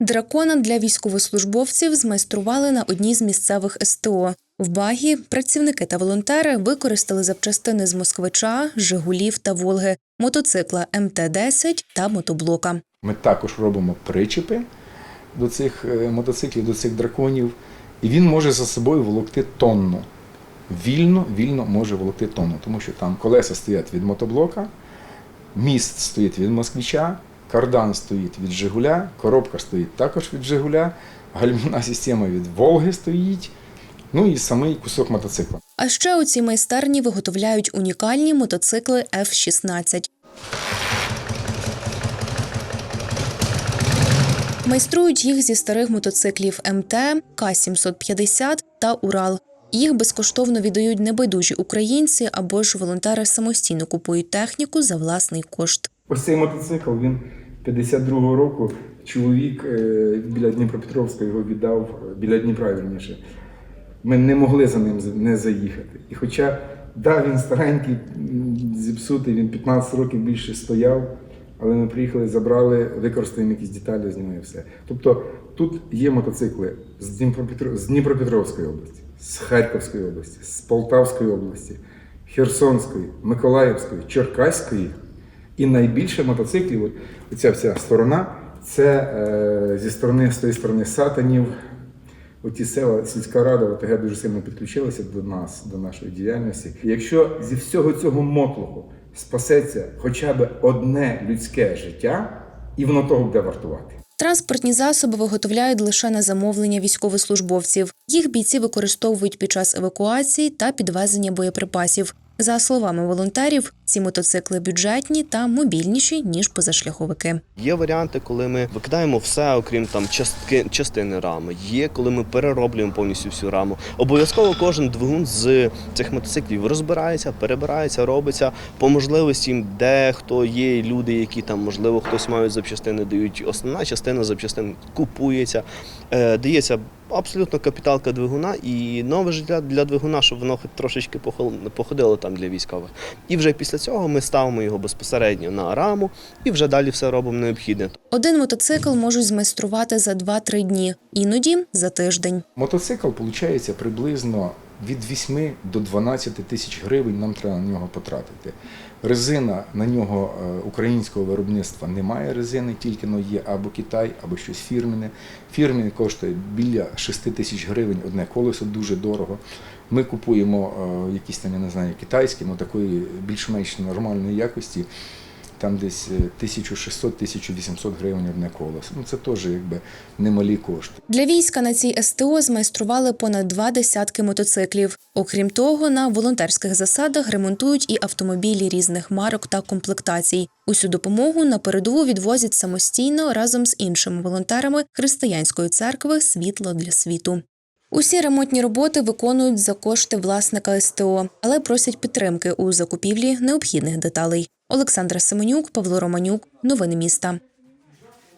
Дракона для військовослужбовців змайстрували на одній з місцевих СТО. В багі працівники та волонтери використали запчастини з москвича, Жигулів та Волги, мотоцикла МТ-10 та мотоблока. Ми також робимо причепи до цих е, мотоциклів, до цих драконів, і він може за собою волокти тонну. Вільно, вільно може волокти тонну, тому що там колеса стоять від мотоблока, міст стоїть від москвича, кардан стоїть від Жигуля, коробка стоїть також від Жигуля, гальмівна система від Волги стоїть, ну і самий кусок мотоцикла. А ще у цій майстерні виготовляють унікальні мотоцикли F-16. Майструють їх зі старих мотоциклів МТ, К-750 та Урал. Їх безкоштовно віддають небайдужі українці або ж волонтери самостійно купують техніку за власний кошт. Ось цей мотоцикл, він 52-го року чоловік е, біля Дніпропетровська його віддав, е, біля Дніпра вірніше. Ми не могли за ним не заїхати. І хоча, да, він старенький, зіпсутий, він 15 років більше стояв, але ми приїхали, забрали, використаємо якісь деталі з нього і все. Тобто тут є мотоцикли з, Дніпропетро... з Дніпропетровської області, з Харківської області, з Полтавської області, Херсонської, Миколаївської, Черкаської. І найбільше мотоциклів, от, оця вся сторона, це е, зі сторони, з тої сторони сатанів. Оті села, сільська рада, ОТГ дуже сильно підключилася до нас, до нашої діяльності. Якщо зі всього цього мотлоху спасеться хоча б одне людське життя, і воно того буде вартувати. Транспортні засоби виготовляють лише на замовлення військовослужбовців. Їх бійці використовують під час евакуації та підвезення боєприпасів. За словами волонтерів, ці мотоцикли бюджетні та мобільніші ніж позашляховики. Є варіанти, коли ми викидаємо все, окрім там частки, частини рами. Є, коли ми перероблюємо повністю всю раму. Обов'язково кожен двигун з цих мотоциклів розбирається, перебирається, робиться по можливості, де хто є люди, які там, можливо, хтось мають запчастини, дають основна частина запчастин купується, е, дається. Абсолютно капіталка двигуна і нове життя для двигуна, щоб воно хоч трошечки походило там для військових. І вже після цього ми ставимо його безпосередньо на раму і вже далі все робимо необхідне. Один мотоцикл можуть змайструвати за 2-3 дні, іноді за тиждень. Мотоцикл виходить приблизно від 8 до 12 тисяч гривень нам треба на нього потратити. Резина на нього е, українського виробництва немає резини, тільки но є або Китай, або щось фірменне. Фірменне коштує біля 6 тисяч гривень одне колесо, дуже дорого. Ми купуємо е, якісь там, я не знаю, китайські, ну такої більш-менш нормальної якості. Там десь е, 1600-1800 гривень одне колесо. Ну це теж якби немалі кошти. Для війська на цій СТО змайстрували понад два десятки мотоциклів. Окрім того, на волонтерських засадах ремонтують і автомобілі різних марок та комплектацій. Усю допомогу на передову відвозять самостійно разом з іншими волонтерами християнської церкви Світло для світу. Усі ремонтні роботи виконують за кошти власника СТО, але просять підтримки у закупівлі необхідних деталей. Олександра Семенюк, Павло Романюк. Новини міста.